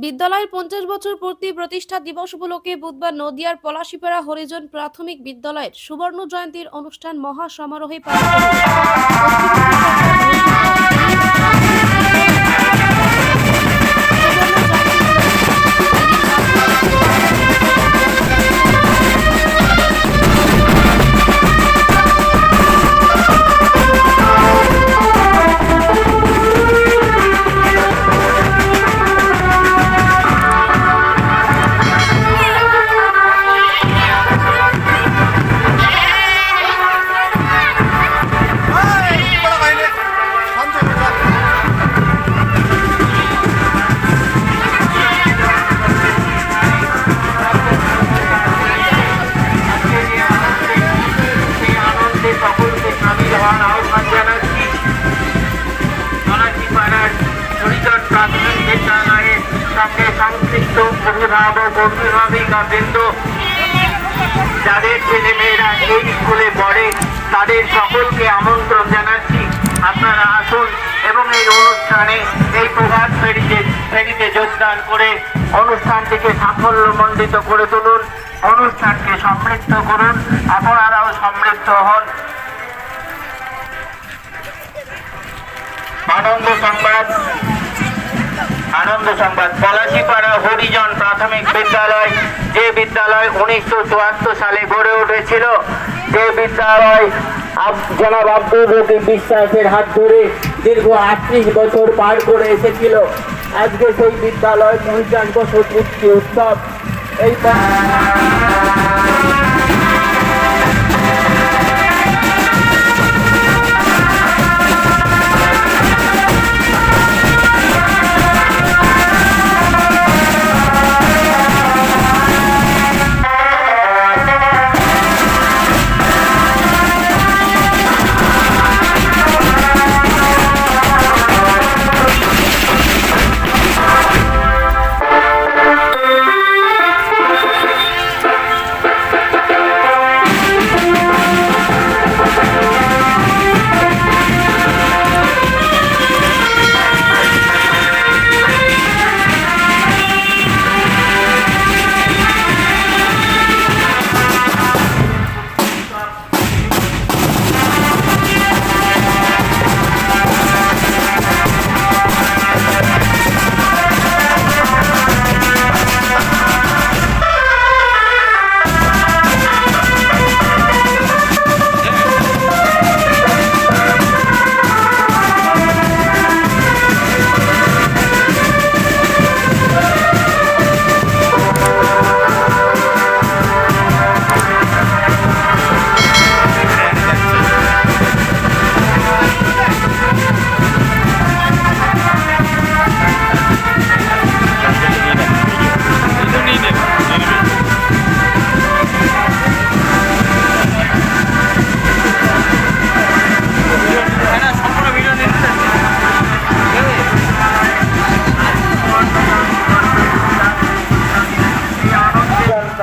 বিদ্যালয়ের পঞ্চাশ বছর পূর্তি প্রতিষ্ঠা দিবস উপলক্ষে বুধবার নদিয়ার পলাশিপাড়া হরিজন প্রাথমিক বিদ্যালয়ের সুবর্ণ জয়ন্তীর অনুষ্ঠান মহা সমারোহে অভিভাবক অভিভাবিকা বৃন্দ। যাদের ছেলেমেয়েরা এই স্কুলে পড়ে, তাদের সকলকে আমন্ত্রণ জানাচ্ছি। আপনারা আসুন এবং এই অনুষ্ঠানে, এই প্রভাত ফেরিতে ফেরিতে যোগদান করে অনুষ্ঠানটিকে সাফল্যমণ্ডিত করে তুলুন, অনুষ্ঠানকে সমৃদ্ধ করুন, আপনারাও সমৃদ্ধ হন। আনন্দ সংবাদ আনন্দ সংবাদ পলাশিপাড়া হরিজন প্রাথমিক বিদ্যালয়, যে বিদ্যালয় উনিশশো চুয়াত্তর সালে গড়ে উঠেছিল, যে বিদ্যালয় জনাব আব্দুল রকিব বিশ্বাসের হাত ধরে দীর্ঘ আটত্রিশ বছর পার করে এসেছিল। আজকে সেই বিদ্যালয় পঞ্চাশ বছর উৎসব। এই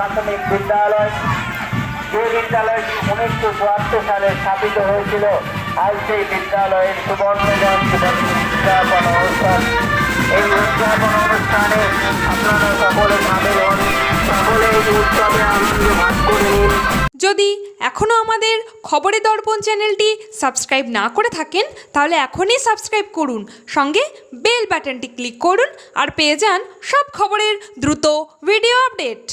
প্রাথমিক বিদ্যালয়। যে বিদ্যালয়টি উনিশশো চুয়াত্তর সালে স্থাপিত হয়েছিল। আজ সেই বিদ্যালয়ের সুবর্ণ জয়ন্তী উদযাপন অনুষ্ঠান। এই উদযাপন অনুষ্ঠানে আপনারা সকলে সামিল হন। সকলে এই উৎসবে আনন্দে ভাগ করে নিন। যদি এখনও আমাদের খবরে দর্পণ চ্যানেলটি সাবস্ক্রাইব না করে থাকেন, তাহলে এখনই সাবস্ক্রাইব করুন। সঙ্গে বেল বাটনটি ক্লিক করুন আর পেয়ে যান সব খবরের দ্রুত ভিডিও আপডেট।